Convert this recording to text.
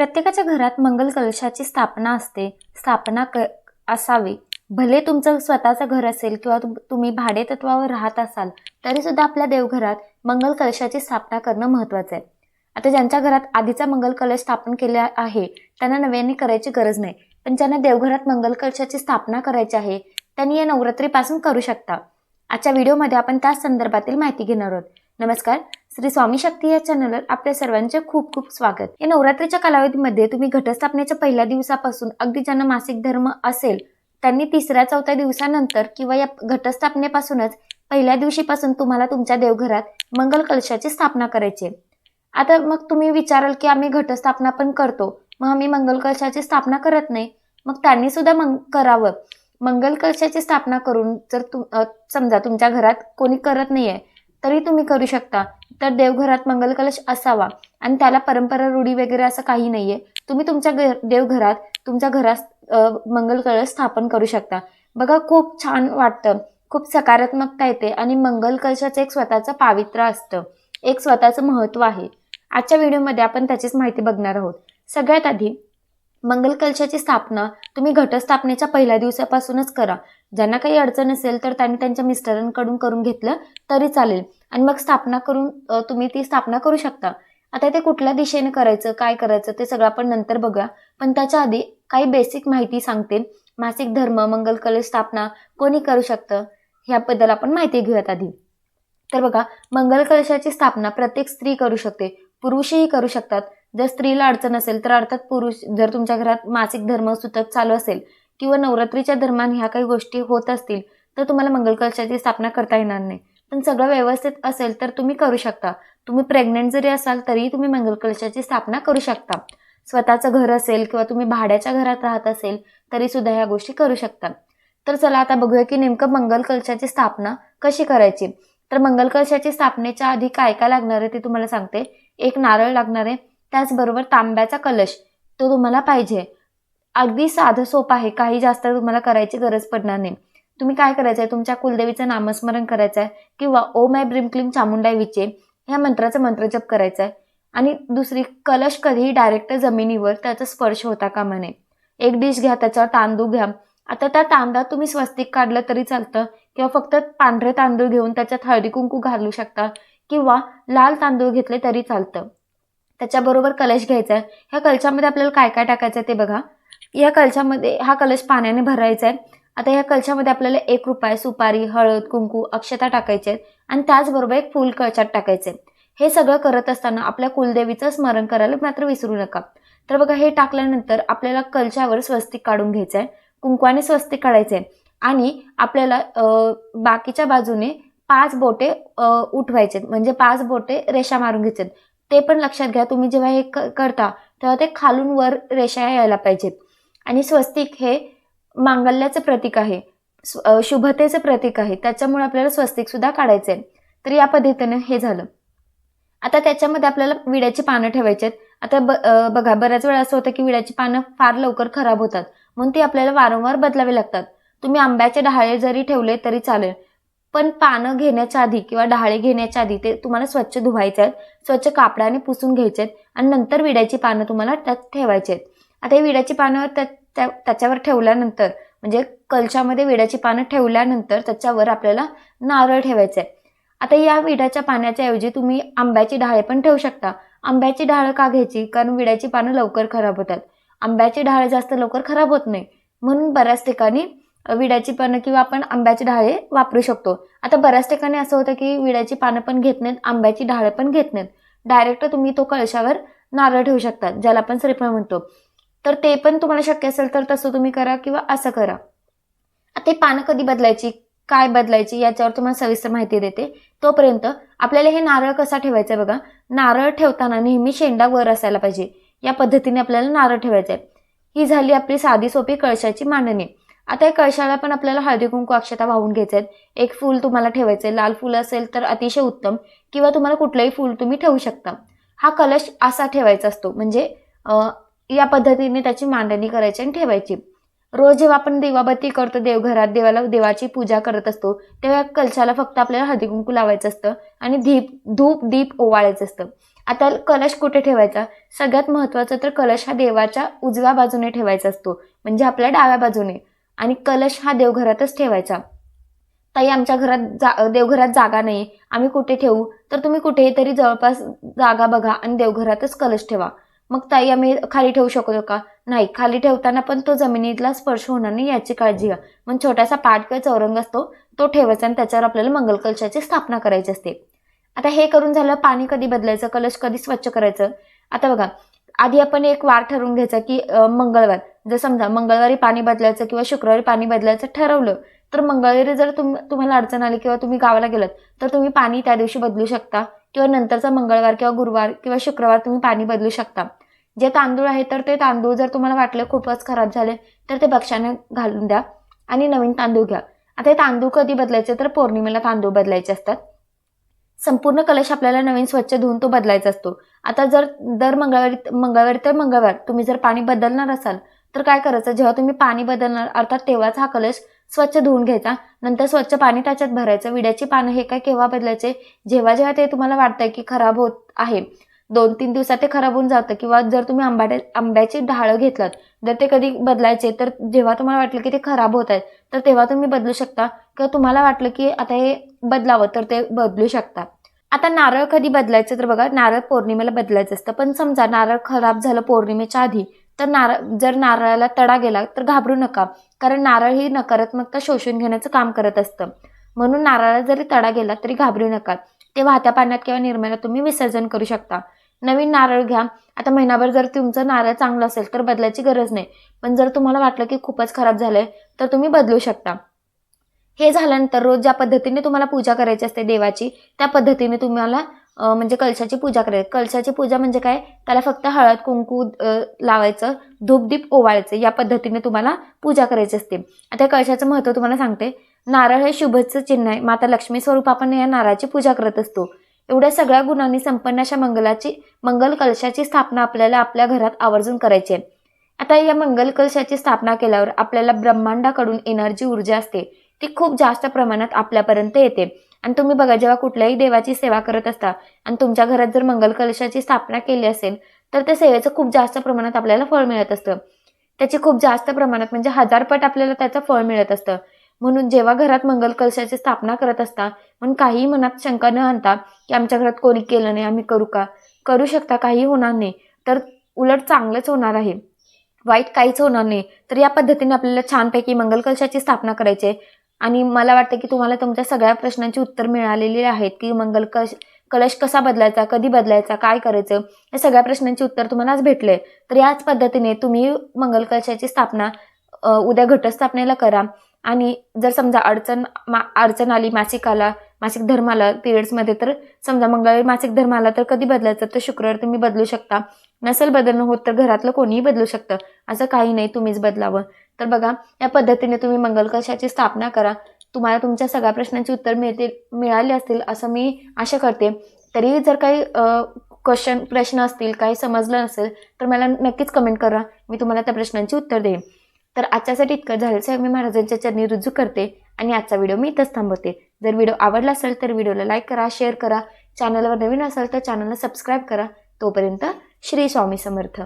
प्रत्येकाच्या घरात मंगल कलशाची स्थापना असते. स्थापना क असावी. भले तुमचं स्वतःचं घर असेल किंवा तुम्ही भाडेतत्वावर राहत असाल तरीसुद्धा आपल्या देवघरात मंगल कलशाची स्थापना करणं महत्त्वाचं आहे. आता ज्यांच्या घरात आधीचा मंगल कलश स्थापन केला आहे त्यांना नव्याने करायची गरज नाही. पण ज्यांना देवघरात मंगल कलशाची स्थापना करायची आहे त्यांनी या नवरात्रीपासून करू शकता. आजच्या व्हिडिओमध्ये आपण त्याच संदर्भातील माहिती घेणार आहोत. नमस्कार. श्री स्वामी शक्ती या चॅनलवर आपल्या सर्वांचे खूप खूप स्वागत. या नवरात्रीच्या कालावधीमध्ये तुम्ही घटस्थापनेच्या पहिल्या दिवसापासून अगदी ज्यांना मासिक धर्म असेल त्यांनी तिसऱ्या चौथ्या दिवसानंतर किंवा या घटस्थापनेपासूनच पहिल्या दिवशीपासून तुम्हाला तुमच्या देवघरात मंगल कलशाची स्थापना करायची आहे. आता मग तुम्ही विचाराल की आम्ही घटस्थापना पण करतो मग आम्ही मंगल कलशाची स्थापना करत नाही मग त्यांनी सुद्धा मंग करावं. मंगल कलशाची स्थापना करून जर तुम समजा तुमच्या घरात कोणी करत नाहीये तरी तुम्ही करू शकता. तर देवघरात मंगल कलश असावा. आणि त्याला परंपरा रूढी वगैरे असं काही नाहीये. तुम्ही तुमच्या देवघरात तुमच्या घरात अ, मंगल कलश स्थापन करू शकता. बघा खूप छान वाटतं. खूप सकारात्मकता येते आणि मंगल कलशाचं एक स्वतःचं पावित्र्य असतं. एक स्वतःचं महत्त्व आहे. आजच्या व्हिडिओमध्ये आपण त्याचीच माहिती बघणार आहोत. सगळ्यात आधी मंगल कलशाची स्थापना तुम्ही घटस्थापनेच्या पहिल्या दिवसापासूनच करा. ज्यांना काही अडचण असेल तर त्यांनी त्यांच्या मिस्टरांकडून करून घेतलं तरी चालेल. आणि मग स्थापना करून तुम्ही ती स्थापना करू शकता. आता ते कुठल्या दिशेने करायचं काय करायचं ते सगळं आपण नंतर बघा पण त्याच्या आधी काही बेसिक माहिती सांगते. मासिक धर्म मंगल कलश स्थापना कोणी करू शकतं ह्याबद्दल आपण माहिती घेऊयात आधी. तर बघा मंगल कलशाची स्थापना प्रत्येक स्त्री करू शकते. पुरुषही करू शकतात. जर स्त्रीला अडचण असेल तर अर्थात पुरुष जर तुमच्या घरात मासिक धर्म सुतक चालू असेल किंवा नवरात्रीच्या दरम्यान ह्या काही गोष्टी होत असतील तर तुम्हाला मंगल कलशाची स्थापना करता येणार नाही. पण सगळं व्यवस्थित असेल तर तुम्ही करू शकता. तुम्ही प्रेग्नेंट जरी असाल तरीही तुम्ही मंगल कलशाची स्थापना करू शकता. स्वतःचं घर असेल किंवा तुम्ही भाड्याच्या घरात राहत असेल तरी सुद्धा ह्या गोष्टी करू शकता. तर चला आता बघूया की नेमकं मंगल कलशाची स्थापना कशी करायची? तर मंगल कलशाची स्थापनेच्या आधी काय काय लागणार आहे ते तुम्हाला सांगते. एक नारळ लागणार आहे त्याचबरोबर तांब्याचा कलश तो तुम्हाला पाहिजे. अगदी साधं सोपं आहे काही जास्त तुम्हाला करायची गरज पडणार नाही. तुम्ही काय करायचं आहे तुमच्या कुलदेवीचं नामस्मरण करायचं आहे किंवा ओम आय ब्रिमक्लिम चामुंडाई विचे ह्या मंत्राचा मंत्रजप करायचा आहे आणि दुसरी कलश कधीही डायरेक्ट जमिनीवर त्याचा स्पर्श होता कामा नये. एक डिश घ्या त्याच्यावर तांदूळ घ्या. आता त्या तांदळात तुम्ही स्वस्तिक काढलं तरी चालतं किंवा फक्त पांढरे तांदूळ घेऊन त्याच्यात हळदी कुंकू घालू शकता किंवा लाल तांदूळ घेतले तरी चालतं. त्याच्याबरोबर कलश घ्यायचा आहे ह्या कलशामध्ये आपल्याला काय काय टाकायचं आहे ते बघा. या कलशामध्ये हा कलश पाण्याने भरायचा आहे आता ह्या कलशामध्ये आपल्याला एक रुपये सुपारी हळद कुंकू अक्षता टाकायचे आणि त्याचबरोबर एक फूल कळशात टाकायचे हे सगळं करत असताना आपल्या कुलदेवीचं स्मरण करायला मात्र विसरू नका. तर बघा हे टाकल्यानंतर आपल्याला कलशावर स्वस्तिक काढून घ्यायचं आहे. कुंकवाने स्वस्तिक काढायचे आहे. आणि आपल्याला बाकीच्या बाजूने पाच बोटे उठवायचे आहेत. म्हणजे पाच बोटे रेषा मारून घ्यायचे ते पण लक्षात घ्या तुम्ही जेव्हा हे क- करता तेव्हा ते खालून वर रेषा यायला पाहिजेत. आणि स्वस्तिक हे मांगल्याचं प्रतीक आहे. स्व- शुभतेचं प्रतीक आहे. त्याच्यामुळे आपल्याला स्वस्तिक सुद्धा काढायचे आहे तर या पद्धतीने हे झालं. आता त्याच्यामध्ये आपल्याला विड्याची पानं ठेवायची आहेत. आता ब बघा बऱ्याच वेळा असं होतं की विड्याची पानं फार लवकर खराब होतात. म्हणून ती आपल्याला वारंवार बदलावी लागतात. तुम्ही आंब्याचे डहाळे जरी ठेवले तरी चालेल. पण पानं घेण्याच्या आधी किंवा डहाळे घेण्याच्या आधी ते तुम्हाला स्वच्छ धुवायचे आहेत. स्वच्छ कापडाने पुसून घ्यायचे आहेत. आणि नंतर विड्याची पानं तुम्हाला त्यात ठेवायची आहेत. आता हे विड्याची पानं त्या त्या- त्याच्यावर ठेवल्यानंतर म्हणजे कलशामध्ये विड्याची पानं ठेवल्यानंतर त्याच्यावर आपल्याला नारळ ठेवायचं आहे आता या विड्याच्या पाण्याच्या ऐवजी तुम्ही आंब्याची डाळे पण ठेवू शकता. आंब्याची डाळ का घ्यायची? कारण विड्याची पानं लवकर खराब होतात. आंब्याची डाळ जास्त लवकर खराब होत नाही. म्हणून बऱ्याच ठिकाणी विड्याची पानं किंवा आपण आंब्याची डाळे वापरू शकतो. आता बऱ्याच ठिकाणी असं होतं की विड्याची पानं पण घेत नाहीत आंब्याची डाळं पण घेत नाहीत. डायरेक्ट तुम्ही तो कळशावर नारळ ठेवू शकता ज्याला आपण श्रीफळ म्हणतो. तर ते पण तुम्हाला शक्य असेल तर तसं तुम्ही करा किंवा असं करा. आता ते पानं कधी बदलायची काय बदलायची याच्यावर तुम्हाला सविस्तर माहिती देते. तोपर्यंत आपल्याला हे नारळ कसा ठेवायचा आहे बघा. नारळ ठेवताना नेहमी शेंडा वर असायला पाहिजे. या पद्धतीने आपल्याला नारळ ठेवायचा आहे. ही झाली आपली साधी सोपी कळशाची मांडणी. आता या कळशाला पण आपल्याला हळदी कुंकू अक्षता वाहून घ्यायचे आहेत. एक फूल तुम्हाला ठेवायचं आहे. लाल फूल असेल तर अतिशय उत्तम किंवा तुम्हाला कुठलंही फूल तुम्ही ठेवू शकता. हा कलश असा ठेवायचा असतो. म्हणजे या पद्धतीने त्याची मांडणी करायची आणि ठेवायची. रोज जेव्हा आपण दिवाबत्ती करतो देवघरात देवाला देवाची पूजा करत असतो तेव्हा कलशाला फक्त आपल्याला हळदी कुंकू लावायचं असतं आणि धीप धूप दीप ओवाळायचं असतं. आता कलश कुठे ठेवायचा? सगळ्यात महत्त्वाचं तर कलश हा देवाच्या उजव्या बाजूने ठेवायचा असतो म्हणजे आपल्या डाव्या बाजूने. आणि कलश हा देवघरातच ठेवायचा. ताई आमच्या घरात जा देवघरात जागा नाही आम्ही कुठे ठेवू? तर तुम्ही कुठेही तरी जवळपास जागा बघा आणि देवघरातच कलश ठेवा. मग ताई आम्ही खाली ठेवू शकतो का? नाही खाली ठेवताना पण तो जमिनीतला स्पर्श होणार नाही याची काळजी घ्या. मग छोटासा पाठ किंवा चौरंग असतो तो ठेवायचा आणि त्याच्यावर आपल्याला मंगल कलशाची स्थापना करायची असते. आता हे करून झालं पाणी कधी बदलायचं? कलश कधी स्वच्छ करायचं? आता बघा आधी आपण एक वार ठरवून घ्यायचा की मंगळवार. जर समजा मंगळवारी पाणी बदलायचं किंवा शुक्रवारी पाणी बदलायचं ठरवलं तर मंगळवारी जर तुम तुम्हाला अडचण आली किंवा तुम्ही गावाला गेलात तर तुम्ही पाणी त्या दिवशी बदलू शकता. किंवा नंतरचा मंगळवार किंवा गुरुवार किंवा शुक्रवार तुम्ही पाणी बदलू शकता. जे तांदूळ आहे तर ते तांदूळ जर तुम्हाला वाटले खूपच खराब झाले तर ते बक्षाने घालून द्या आणि नवीन तांदूळ घ्या. आता हे तांदूळ कधी बदलायचे? तर पौर्णिमेला तांदूळ बदलायचे असतात. संपूर्ण कलश आपल्याला नवीन स्वच्छ धुवून तो बदलायचा असतो. आता जर दर मंगळवारी मंगळवारी तर मंगळवार तुम्ही जर पाणी बदलणार असाल तर काय करायचं? जेव्हा तुम्ही पाणी बदलणार अर्थात तेव्हाच हा कलश स्वच्छ धुवून घ्यायचा. नंतर स्वच्छ पाणी त्याच्यात भरायचं. विड्याची पानं हे काय केव्हा बदलायचे? जेव्हा जेव्हा ते तुम्हाला वाटतंय की खराब होत आहे दोन तीन दिवसात ते खराब होऊन जातं. किंवा जर तुम्ही आंबाड्या आंब्याची डाळं घेतलात जर ते कधी बदलायचे तर जेव्हा तुम्हाला वाटलं की ते खराब होत आहेत तर तेव्हा तुम्ही बदलू शकता. किंवा तुम्हाला वाटलं की आता हे बदलावं तर ते बदलू शकता आता नारळ कधी बदलायचं? तर बघा नारळ पौर्णिमेला बदलायचं असतं. पण समजा नारळ खराब झालं पौर्णिमेच्या आधी तर नारळ जर नारळाला तडा गेला तर घाबरू नका. कारण नारळ ही नकारात्मकता शोषून घेण्याचं काम करत असतं. म्हणून नारळाला जरी तडा गेला तरी घाबरू नका. ते वाहत्या पाण्यात किंवा निर्म्याला तुम्ही विसर्जन करू शकता. नवीन नारळ घ्या. आता महिनाभर जर तुमचं नारळ चांगलं असेल तर बदलायची गरज नाही. पण जर तुम्हाला वाटलं की खूपच खराब झालंय तर तुम्ही बदलू शकता. हे झाल्यानंतर रोज ज्या पद्धतीने तुम्हाला पूजा करायची असते देवाची त्या पद्धतीने तुम्हाला म्हणजे कलशाची पूजा करायची. कलशाची पूजा म्हणजे काय? त्याला फक्त हळद कुंकू लावायचं धूपदीप ओवाळायचं या पद्धतीने तुम्हाला पूजा करायची असते. आता कळशाचं कलशाचं महत्त्व तुम्हाला सांगते. नारळ हे शुभचं चिन्ह आहे. माता लक्ष्मी स्वरूप आपण या नारळाची पूजा करत असतो. एवढ्या सगळ्या गुणांनी संपन्न अशा मंगलाची मंगल कलशाची स्थापना आपल्याला आपल्या घरात आवर्जून करायची आहे. आता या मंगल कलशाची स्थापना केल्यावर आपल्याला ब्रह्मांडाकडून एनर्जी ऊर्जा असते. ती खूप जास्त प्रमाणात आपल्यापर्यंत येते. आणि तुम्ही बघा जेव्हा कुठल्याही देवाची सेवा करत असता आणि तुमच्या घरात जर मंगल कलशाची स्थापना केली असेल तर त्या सेवेचं खूप जास्त प्रमाणात आपल्याला फळ मिळत असतं. त्याची खूप जास्त प्रमाणात म्हणजे हजारपट आपल्याला त्याचं फळ मिळत असतं. म्हणून जेव्हा घरात मंगल कलशाची स्थापना करत असता म्हणून काहीही मनात शंका न आणता की आमच्या घरात कोणी केलं नाही आम्ही करू का? करू शकता काही होणार नाही. तर उलट चांगलंच होणार आहे. वाईट काहीच होणार नाही. तर या पद्धतीने आपल्याला छानपैकी मंगल कलशाची स्थापना करायची आहे. आणि मला वाटतं की तुम्हाला तुमच्या सगळ्या प्रश्नांची उत्तर मिळालेली आहेत की मंगल कलश कलश कसा बदलायचा कधी बदलायचा काय करायचं या सगळ्या प्रश्नांची उत्तर तुम्हाला आज भेटले. तर याच पद्धतीने तुम्ही मंगल कलशाची स्थापना उद्या घटस्थापनेला करा. आणि जर समजा अडचण मा अडचण आली मासिक आला मासिक धर्म आला पिरियड्समध्ये तर समजा मंगळवारी मासिक धर्म आला तर कधी बदलायचं? तर शुक्रवार तुम्ही बदलू शकता. नसेल बदलणं होत तर घरातलं कोणीही बदलू शकतं. असं काही नाही तुम्हीच बदलावं. तर बघा या पद्धतीने तुम्ही मंगल स्थापना करा. तुम्हाला तुमच्या सगळ्या प्रश्नांची उत्तर मिळतील मिळाली असतील असं मी आशा करते. तरी जर काही क्वेश्चन प्रश्न असतील काही समजलं नसेल तर मला नक्कीच कमेंट करा. मी तुम्हाला त्या प्रश्नांची उत्तर देईन. तर आजच्यासाठी इतकं. झालं स्वामी महाराजांच्या चरणी रुजू करते आणि आजचा व्हिडिओ मी इथंच थांबवते. जर व्हिडिओ आवडला असेल तर व्हिडिओला लाईक करा शेअर करा. चॅनलवर नवीन असाल तर चॅनलला सबस्क्राईब करा. तोपर्यंत श्री स्वामी समर्थ.